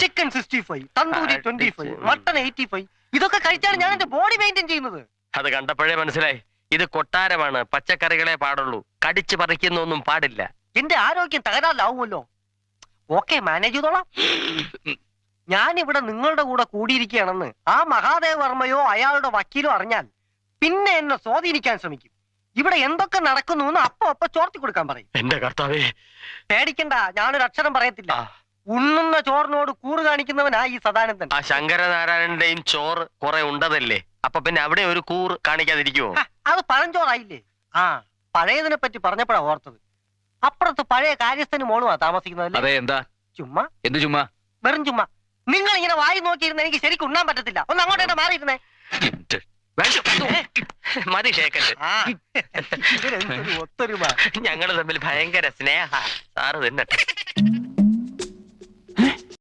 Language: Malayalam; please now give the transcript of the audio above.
Chicken sixty five tandoori twenty five mutton eighty five ഇതൊക്കെ കഴിച്ചാണ് ഞാൻ എന്റെ ബോഡി മെയിന്റെയിൻ ചെയ്യുന്നത്. അത് കണ്ടപ്പോഴേ മനസ്സിലായി. ഇത് കൊട്ടാരമാണ് പച്ചക്കറികളെ പാടുള്ളൂ. കടിച്ചു പറിക്കുന്നൊന്നും പാടില്ല. എന്റെ ആരോഗ്യം തകരാറിലാവുമല്ലോ. ഓക്കെ മാനേജ് ചെയ്തോളാം. ഞാൻ ഇവിടെ നിങ്ങളുടെ കൂടെ കൂടിയിരിക്കുകയാണെന്ന് ആ മഹാദേവ വർമ്മയോ അയാളുടെ വക്കീലോ അറിഞ്ഞാൽ പിന്നെ എന്നെ സ്വാധീനിക്കാൻ ശ്രമിക്കും. ഇവിടെ എന്തൊക്കെ നടക്കുന്നു എന്ന് അപ്പൊ അപ്പൊ ചോർത്തി കൊടുക്കാൻ പറയും. എന്റെ കർത്താവേ. പേടിക്കണ്ട ഞാനൊരു അക്ഷരം പറയത്തില്ല ഉണ്ണുന്ന ചോറിനോട് കൂറ് കാണിക്കുന്നവനാ ഈ സദാനന്ദൻ. ആ ശങ്കരനാരായണന്റെയും ചോറ് കുറെ ഉണ്ടതല്ലേ? അപ്പൊ പിന്നെ അവിടെ ഒരു കൂറ് കാണിക്കാതിരിക്കുവോ? ഹ, അത് പഴഞ്ചോറായില്ലേ? ആ പഴയതിനെ പറ്റി പറഞ്ഞപ്പോഴാ ഓർത്തത്. അപ്പുറത്ത് പഴയ കാര്യസ്ഥന് മോളുമാ താമസിക്കുന്നതല്ലേ? അതെ എന്താ? ചുമ്മാ? എന്ത് ചുമ്മാ? വെറും ചുമ്മാ. നിങ്ങൾ ഇങ്ങനെ വായി നോക്കിയിരുന്ന എനിക്ക് ശരിക്കും ഉണ്ണാൻ പറ്റത്തില്ല. ഒന്ന് അങ്ങോട്ട് തന്നെ മാറിയിരുന്നേ? മതി ഷേക്കറ്റ് ആ ഒത്തൊരുമ. ഞങ്ങൾ തമ്മിൽ ഭയങ്കര സ്നേഹ. സാറ് തിന്നട്ടെ.